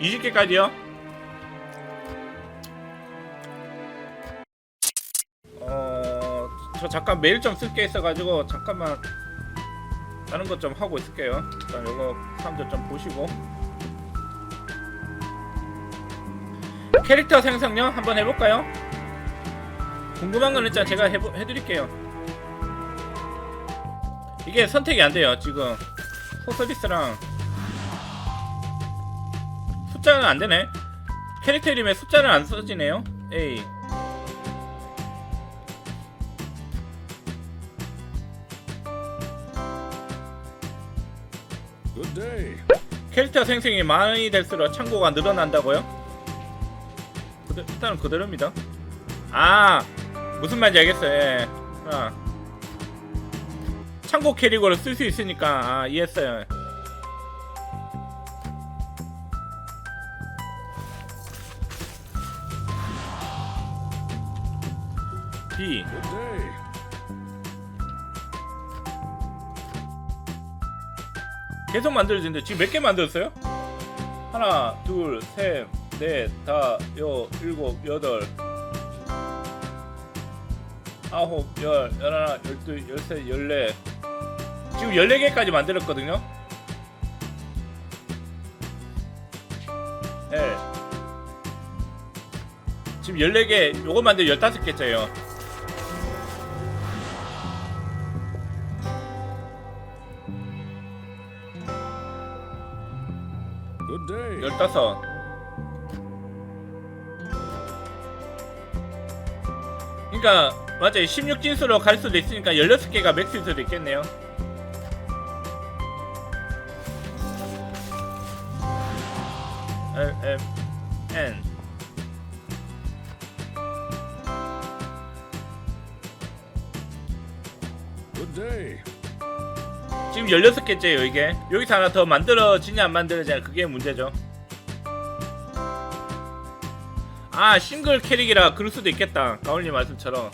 20개까지요? 어, 저 잠깐 메일 좀 쓸 게 있어가지고 잠깐만 다른 것 좀 하고 있을게요. 일단 이거 사람들 좀 보시고 캐릭터 생성요 한번 해볼까요? 궁금한 건 일단 제가 해보, 해드릴게요. 이게 선택이 안 돼요 지금 소서리스랑 숫자는 안 되네. 캐릭터 이름에 숫자는 안 써지네요. Day. 캐릭터 생성이 많이 될수록 창고가 늘어난다고요? 그대, 일단은 그대로입니다. 아 무슨 말인지 알겠어요. 예. 아. 창고 캐릭으로 쓸수 있으니까 아, 이해했어요. B. 계속 만들어지는데 지금 몇 개 만들었어요? 하나, 둘, 셋, 넷, 다, 여, 일곱, 여덟, 아홉, 열, 열하나, 열둘, 열셋, 열네. 지금 열네 개까지 만들었거든요. 네. 지금 열네 개, 요거 만들 열다섯 개째요. Good day. 열다섯. 그러니까 맞아요. 16진수로 갈 수도 있으니까 16개가 맥스일 수도 있겠네요. L M N Good day. 지금 16개째예요, 이게. 여기서 하나 더 만들어지냐 안 만들어지냐 그게 문제죠. 아, 싱글 캐릭이라 그럴 수도 있겠다. 가올님 말씀처럼.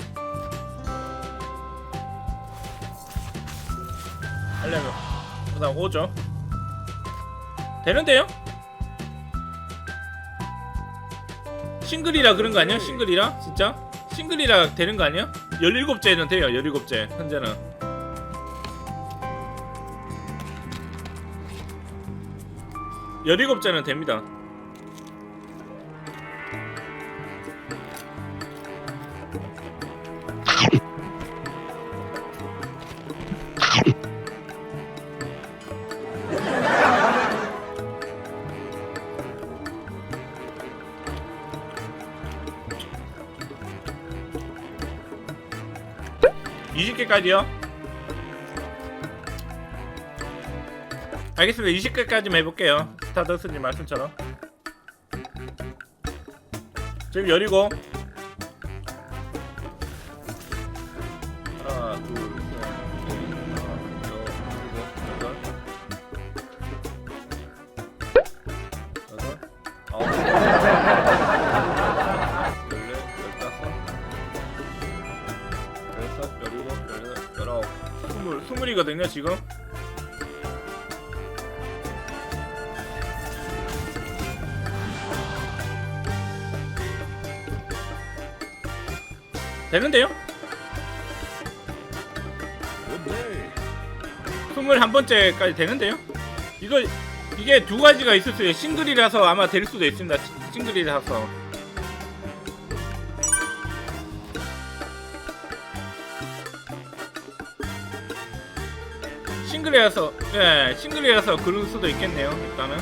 하려면 우선 5죠. 되는데요? 싱글이라 그런 거 아니야? 싱글이라? 진짜? 싱글이라 되는 거 아니야? 17째는 돼요, 17째. 현재는. 17잔은 됩니다. 이십 개까지요 알겠습니다. 20개까지만 해볼게요. 스타더스님 말씀처럼. 지금 열이고. 하나, 둘, 셋, 넷, 다섯, 여섯, 일곱, 여덟. 여덟, 아홉. 열네, 열다섯. 열여섯, 열일곱, 열여덟, 열아홉. 스물, 스물이거든요, 지금. 되는데요? Good day. 21번째까지 되는데요? 이거 이게 두 가지가 있을 수 있어요. 싱글이라서 아마 될 수도 있습니다. 시- 싱글이라서. 싱글이라서 예, 싱글이라서 그럴 수도 있겠네요. 일단은.